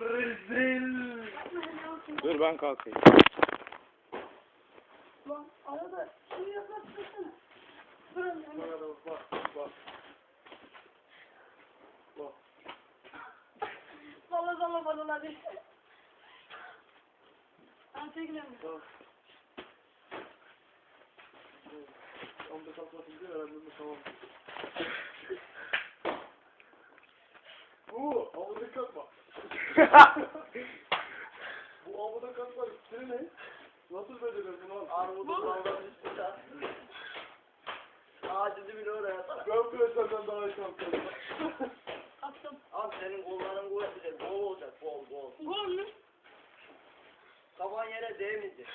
Rezil. Dur ben kalkayım. Lan arada şunu yaklaştırsana. Durun. Bak bak. Bak. Salla salla bana hadi. Ben çekiyorum. Bak. Onda kalkmasın diye de tamam. Bu amuda kalkma. Bu amuda kalkma. Senin ne? Nasıl beceriyorsun abi? Armudu saldan üstüne at. Ağacı dibine oraya atar. Ben bile senden daha iyi kalkarım. Attım. Abi senin kolların kuvvetli bol olacak bol bol. Gol mü? Kafan yere değmeyecek.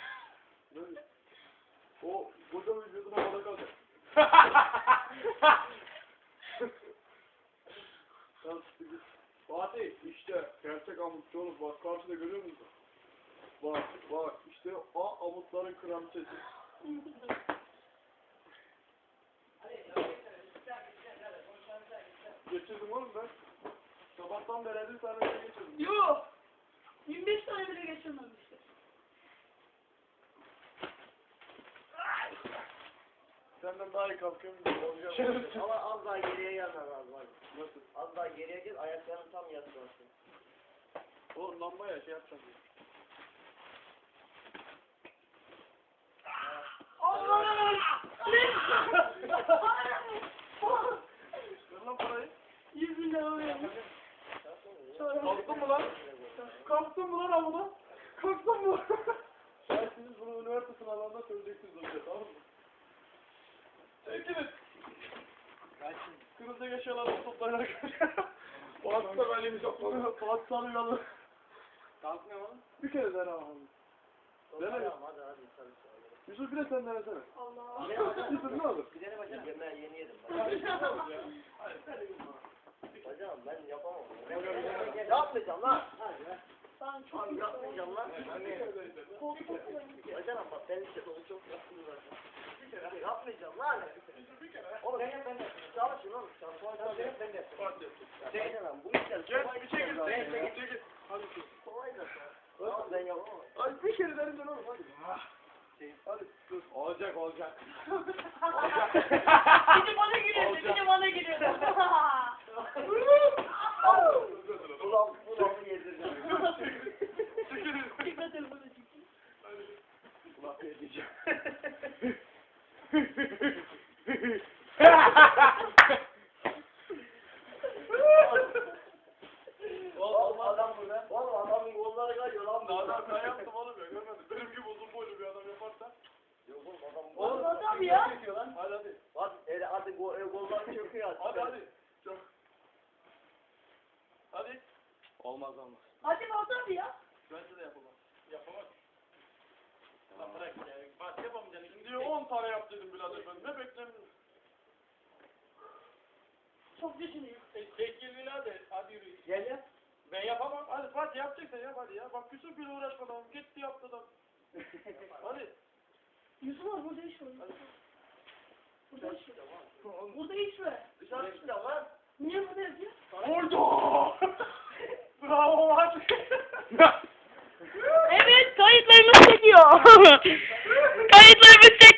Ne? O koca vücudun havada kalacak. Git. Fatih işte gerçek amutçu oğlum bak karşıda görüyor musun? Bak bak işte a amutların kraliçesi. Geçirdim oğlum ben. Sabahtan beri 50 tane şey geçirdim. Yok. 25 tane bile geçirmemiştir. Senden daha iyi kalkıyorum. Olacak, Ama az daha geriye gelmen lazım hadi. Nasıl? Az daha geriye gel ayakların tam yaslasın. Oğlum lamba ya şey yapacağım. Allah'ım. Ver lan parayı. 100 bin lira veriyorum. Sonra. Kalktın mı lan? Kalktın mı lan amına? Kalktın mı? Sen siz bunu üniversite sınavlarında söyleyeceksiniz hocam tamam mı? Çekiniz. Kırmızı yaşayalar toplayarak. Fatih da böyle bir yalnız. Kalkmıyor mu? Bir kere dene bakalım. Dene. Hadi hadi sen Yusuf bir de sen denesene. Allah. Yusuf ne olur? Bir dene bakayım yemeği yeni yedim ben. Hocam ben yapamam. Yapmayacağım lan. Ben çok yapmayacağım lan. Hocam bak sen işte dolu çok yaptın. Yapmayacağım lan. Oğlum ben yap ben de. Çalışın oğlum. Çalışın. Ben yap ben de. Şey lan bu işler Gel kolay bir çekil. Çekil. Ben- Çekil. Ben yapamam. Hadi bir kere derin oğlum hadi. Hadi dur. Olacak olacak. Bir de bana giriyordu. Bir de bana giriyordu. Ulan ulan yedirdim. Dikkat et bunu çekin. Laf edeceğim. Oğlum adam burada. Oğlum adamın kolları kaçıyor lan Daha burada. da ben yaptım oğlum ya görmedin. Benim gibi uzun boylu bir adam yaparsa. Yok oğlum adam Oğlum adam ya. Hadi hadi. Hadi ele hadi gol e, golları çöküyor hadi. Hadi hadi. Çok. Hadi. Olmaz olmaz. Hadi adam ya. Bence de yapamaz. Yapamaz. Lan bırak ya. Bak yapamayacaksın. Şimdi 10 tane yap dedim birader ben. Ne beklemiyorum. Çok düşünüyor. Tekil birader. Hadi yürü. Gel ya. Ben yapamam. Hadi Fatih yapacaksan yap hadi ya. Bak Yusuf bile uğraşmadan gitti yaptı da. Hadi. Yusuf abi burada iş var. Burada iş var. Burada iş var. Dışarı çık ya lan. Niye burada yapıyor? Vurdu. Bravo hadi. Evet kayıtlarımız çekiyor. kayıtlarımız çekiyor.